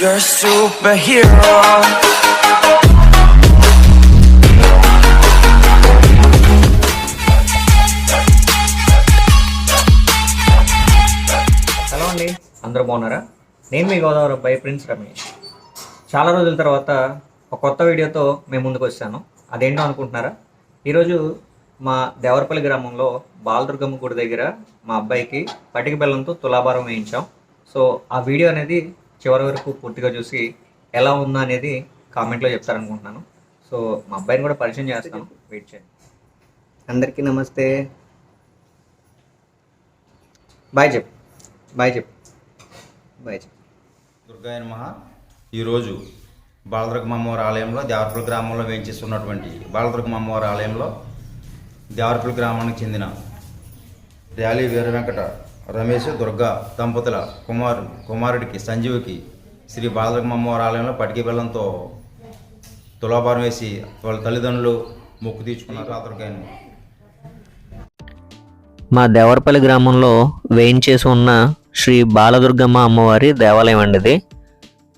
You're a superhero. Hello అండి. అందరూ బాగున్నారా? నేను మీ గోదావరి అబ్బాయి ప్రిన్స్ రమేష్. చాలా రోజుల తర్వాత ఒక కొత్త వీడియోతో మేము ముందుకు వచ్చాను. అదేంటో అనుకుంటున్నారా? ఈరోజు మా దేవరపల్లి గ్రామంలో బాలదుర్గమ్మ గుడి దగ్గర మా అబ్బాయికి పటిక బెల్లంతో తులాభారం వేయించాం. సో ఆ వీడియో అనేది చివరి వరకు పూర్తిగా చూసి ఎలా ఉందా అనేది కామెంట్లో చెప్తారనుకుంటున్నాను. సో మా అబ్బాయిని కూడా పరిచయం చేస్తాను. వెయిట్ చేయండి. అందరికీ నమస్తే. బాయ్ చెప్పు. బాయ్ చెప్పు. బాయ్ చెప్పు. దుర్గాయ నమః. ఈరోజు బాలదుర్గమ్మ అమ్మవారి ఆలయంలో దేవరపల్లి గ్రామంలో వేయించేస్తున్నటువంటి బాలదుర్గమ్మ అమ్మవారి ఆలయంలో దేవరపల్లి గ్రామానికి చెందిన ర్యాలీ వీర వెంకట రమేష్ దుర్గా దంపతుల కుమారు కుమారుడికి సంజీవికి శ్రీ బాలదుర్గమ్మ ఆలయంలో పటికి బెల్లంతో తులాభారం వేసి వాళ్ళ తల్లిదండ్రులు మొక్కు తీర్చుకున్నారు ఆ మా దేవరపల్లి గ్రామంలో వేయించేసి ఉన్న శ్రీ బాలదుర్గమ్మ అమ్మవారి దేవాలయం అండి ఇది.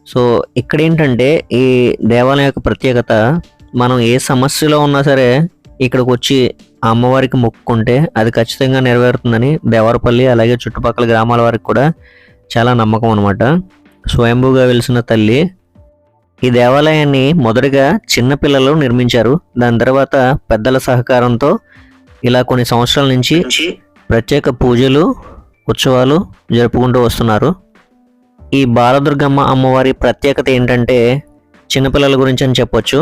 సో ఇక్కడ ఏంటంటే ఈ దేవాలయం యొక్క ప్రత్యేకత మనం ఏ సమస్యలో ఉన్నా సరే ఇక్కడికి వచ్చి అమ్మవారికి మొక్కుకుంటే అది ఖచ్చితంగా నెరవేరుతుందని దేవరపల్లి అలాగే చుట్టుపక్కల గ్రామాల వారికి కూడా చాలా నమ్మకం అనమాట స్వయంభూగా వెలిసిన తల్లి ఈ దేవాలయాన్ని మొదటగా చిన్నపిల్లలు నిర్మించారు. దాని తర్వాత పెద్దల సహకారంతో ఇలా కొన్ని సంవత్సరాల నుంచి ప్రత్యేక పూజలు ఉత్సవాలు జరుపుకుంటూ వస్తున్నారు. ఈ బాలదుర్గమ్మ అమ్మవారి ప్రత్యేకత ఏంటంటే చిన్నపిల్లల గురించి అని చెప్పొచ్చు.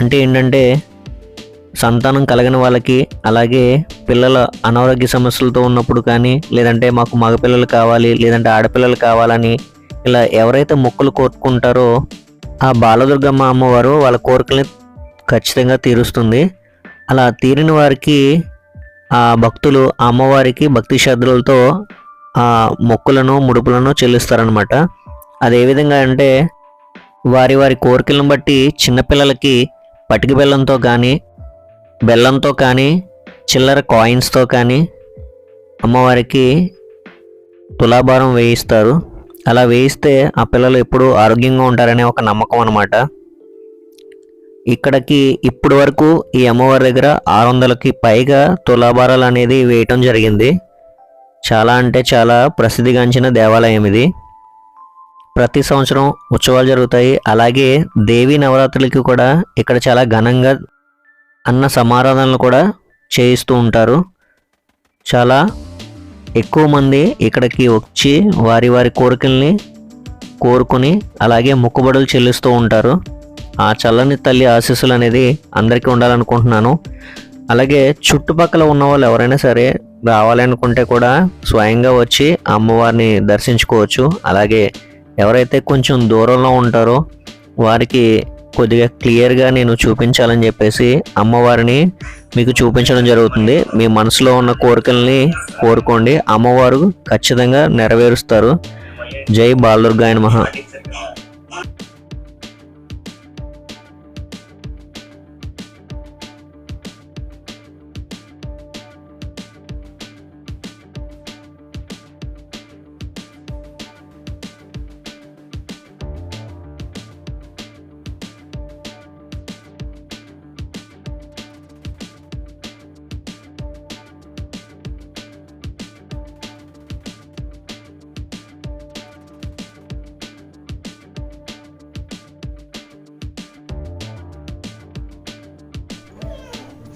అంటే ఏంటంటే సంతానం కలగని వాళ్ళకి అలాగే పిల్లల అనారోగ్య సమస్యలతో ఉన్నప్పుడు కానీ లేదంటే మాకు మగపిల్లలు కావాలి లేదంటే ఆడపిల్లలు కావాలని ఇలా ఎవరైతే మొక్కులు కోరుకుంటారో ఆ బాలదుర్గమ్మ అమ్మవారు వాళ్ళ కోరికల్ని ఖచ్చితంగా తీరుస్తుంది. అలా తీరిన వారికి ఆ భక్తులు ఆ అమ్మవారికి భక్తి శ్రద్ధలతో ఆ మొక్కులను ముడుపులను చెల్లిస్తారనమాట అది ఏ విధంగా అంటే వారి వారి కోరికలను బట్టి చిన్నపిల్లలకి పటికి బెల్లంతో కానీ బెల్లంతో కానీ చిల్లర కాయిన్స్తో కానీ అమ్మవారికి తులాభారం వేయిస్తారు. అలా వేయిస్తే ఆ పిల్లలు ఎప్పుడూ ఆరోగ్యంగా ఉంటారనే ఒక నమ్మకం అనమాట ఇక్కడికి ఇప్పటి వరకు ఈ అమ్మవారి దగ్గర ఆరు వందలకి పైగా తులాభారాలు అనేది వేయటం జరిగింది. చాలా అంటే చాలా ప్రసిద్ధిగాంచిన దేవాలయం ఇది. ప్రతి సంవత్సరం ఉత్సవాలు జరుగుతాయి. అలాగే దేవీ నవరాత్రులకి కూడా ఇక్కడ చాలా ఘనంగా అన్న సమారాధనలు కూడా చేయిస్తూ ఉంటారు. చాలా ఎక్కువ మంది ఇక్కడికి వచ్చి వారి వారి కోరికల్ని కోరుకుని అలాగే మొక్కుబడులు చెల్లిస్తూ ఉంటారు. ఆ చల్లని తల్లి ఆశీస్సులు అనేది అందరికీ ఉండాలనుకుంటున్నాను. అలాగే చుట్టుపక్కల ఉన్న వాళ్ళు ఎవరైనా సరే రావాలనుకుంటే కూడా స్వయంగా వచ్చి అమ్మవారిని దర్శించుకోవచ్చు. అలాగే ఎవరైతే కొంచెం దూరంలో ఉంటారో వారికి కొద్దిగా క్లియర్గా నేను చూపించాలని చెప్పేసి అమ్మవారిని మీకు చూపించడం జరుగుతుంది. మీ మనసులో ఉన్న కోరికల్ని కోరుకోండి. అమ్మవారు ఖచ్చితంగా నెరవేరుస్తారు. జై బాలదుర్గాయన మహా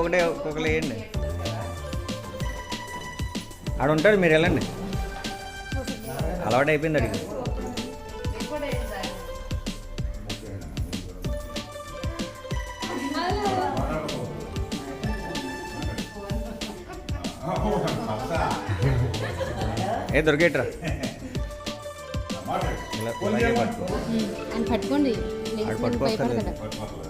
ఒక్కొక్కటే ఒక్కొక్కరు వేయండి. ఆడ ఉంటాడు మీరు వెళ్ళండి. అలవాటు అయిపోయింది అడిగి ఏ దొరికేట్రా. పట్టుకోండి. లేచి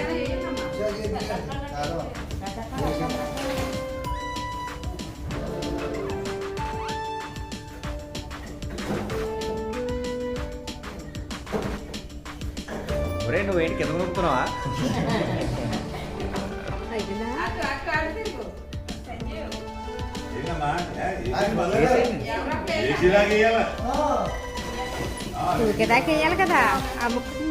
ఒరే నువ్వు ఏంటి కింద నొప్పుతున్నావా ఊరికే దాకా కదా. ఆ ముక్కు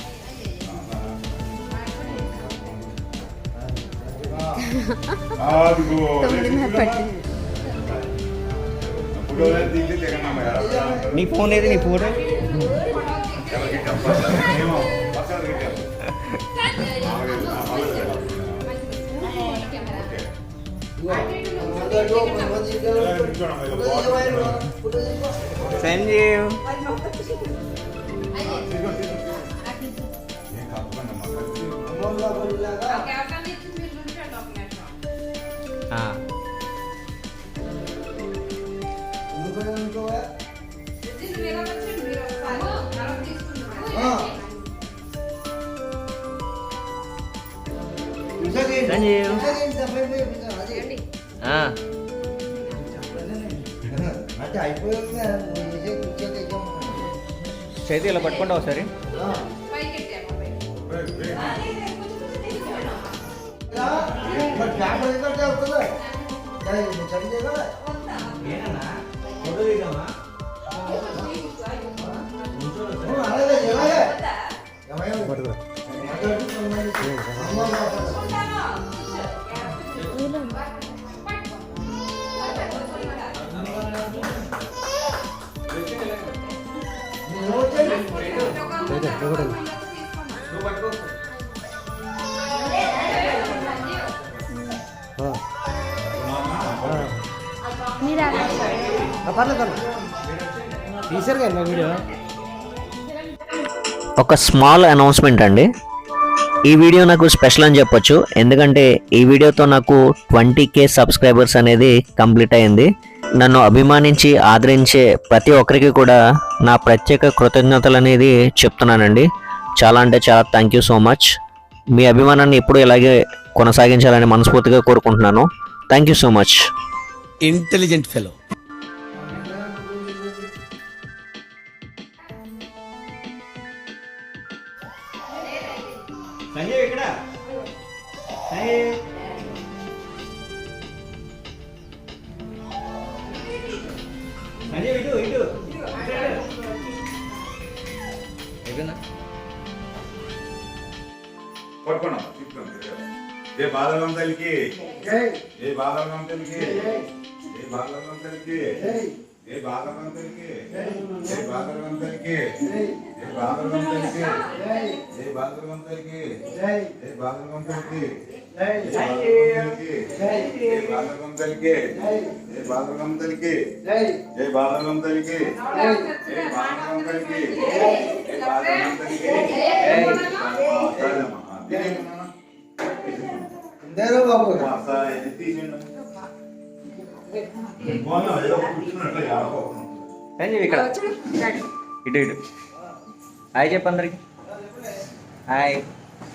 నీ ఫోన్ ఏది నీ ఫోన్ సంజీవ్ చేతి ఇలా పట్టుకుంటావు సరే ಬಟ್ ಯಾಕೆ ಕಟ್ಟೆ ಆಗ್ತದೆ ಕೈ ಚಳಿಗೆ ಏನಣ್ಣ ಕೊಡೋದಿಲ್ಲಮ್ಮ అలా తీసారు కదా వీడియో ఒక స్మాల్ అనౌన్స్మెంట్ అండి. ఈ వీడియో నాకు స్పెషల్ అని చెప్పొచ్చు. ఎందుకంటే ఈ వీడియోతో నాకు ట్వంటీ కే సబ్స్క్రైబర్స్ అనేది కంప్లీట్ అయింది. నన్ను అభిమానించి ఆదరించే ప్రతి ఒక్కరికి కూడా నా ప్రత్యేక కృతజ్ఞతలు అనేది చెప్తున్నానండి. చాలా అంటే చాలా థ్యాంక్ యూ సో మచ్ మీ అభిమానాన్ని ఎప్పుడు ఇలాగే కొనసాగించాలని మనస్ఫూర్తిగా కోరుకుంటున్నాను. Thank you so much intelligent fellow. పట్టుకున్నాం ఏ బాధలు ఏ బాధలు తల్లికి ఏ బాలరాం తల్లికి ఏ బాలరాం తల్లికి ఏ బాలరాం తల్లికి ఏ బాలరాం తల్లికి ఏ బాలరాం తల్లికి ఏ బాలరాం తల్లికి ఏ బాలరాం తల్లికి ఏ బాలరాం తల్లికి ఏ బాలరాం తల్లికి ఏ బాలరాం తల్లికి ఏ బాలరాం తల్లికి ఏ ఇందరూ బాబు సంజీవ్ ఇక్కడ. ఇటు ఇటు. హాయ్ చెప్పు అందరికి. హాయ్.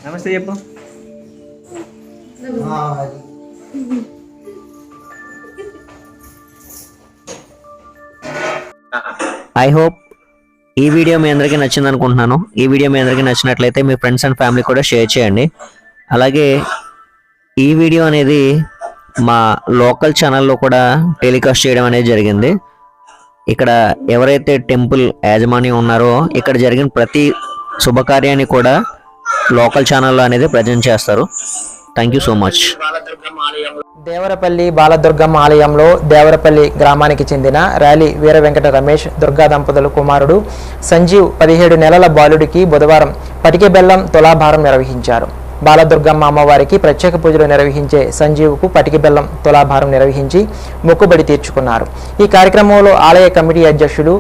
నమస్తే చెప్పు. ఐ హోప్ ఈ వీడియో మీ అందరికీ నచ్చింది అనుకుంటున్నాను. ఈ వీడియో మీ అందరికీ నచ్చినట్లయితే మీ ఫ్రెండ్స్ అండ్ ఫ్యామిలీ కూడా షేర్ చేయండి. అలాగే ఈ వీడియో అనేది మా లోకల్ ఛానల్లో కూడా టెలికాస్ట్ చేయడం అనేది జరిగింది. ఇక్కడ ఎవరైతే టెంపుల్ యాజమాని ఉన్నారో ఇక్కడ జరిగిన ప్రతి శుభకార్యాన్ని కూడా లోకల్ ఛానల్లో అనేది ప్రజెంట్ చేస్తారు. Thank you so much Devarapalli Baladurgamma ఆలయంలో దేవరపల్లి గ్రామానికి చెందిన ర్యాలీ వీర వెంకట రమేష్ దుర్గా దంపతుల కుమారుడు సంజీవ్ పదిహేడు నెలల బాలుడికి బుధవారం పటికె బెల్లం తులాభారం నిర్వహించారు. బాలదుర్గమ్మ అమ్మవారికి ప్రత్యేక పూజలు నిర్వహించే సంజీవ్కు పటికి బెల్లం తులాభారం నిర్వహించి మొక్కుబడి తీర్చుకున్నారు. ఈ కార్యక్రమంలో ఆలయ కమిటీ అధ్యక్షులు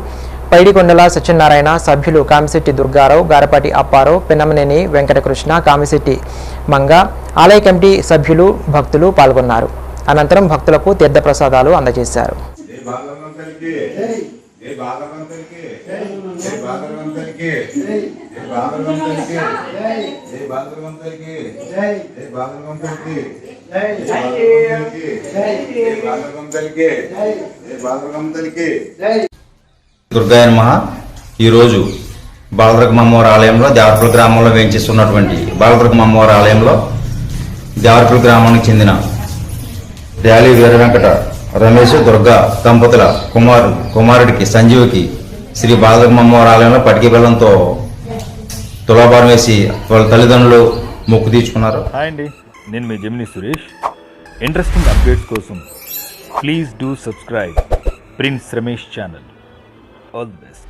పైడికొండల సత్యనారాయణ సభ్యులు కామిశెట్టి దుర్గారావు గారపాటి అప్పారావు పిన్నమనేని వెంకటకృష్ణ కామిశెట్టి మంగ ఆలయ కమిటీ సభ్యులు భక్తులు పాల్గొన్నారు. అనంతరం భక్తులకు తీర్థప్రసాదాలు అందజేశారు. ఏ భాగవంతునికి ఏ ఏ ఏ ఏ నమ. ఈరోజు బాలదుర్గం అమ్మవారి ఆలయంలో దేవరపల్లి గ్రామంలో వేయించేస్తున్నటువంటి బాలదుర్గం అమ్మవారి ఆలయంలో దేవరపల్లి గ్రామానికి చెందిన ర్యాలీ వీర వెంకట రమేష్ దుర్గా దంపతుల కుమారు కుమారుడికి సంజీవ్కి శ్రీ బాలదుర్గమ్మ ఆలయంలో పటికి బెల్లంతో తులాభారం వేసి వాళ్ళ తల్లిదండ్రులు మొక్కు తీర్చుకున్నారు. హాయ్ అండి. నేను మీ జమిని సురేష్. ఇంట్రెస్టింగ్ అప్డేట్స్ కోసం please do subscribe prince Ramesh channel. All the best.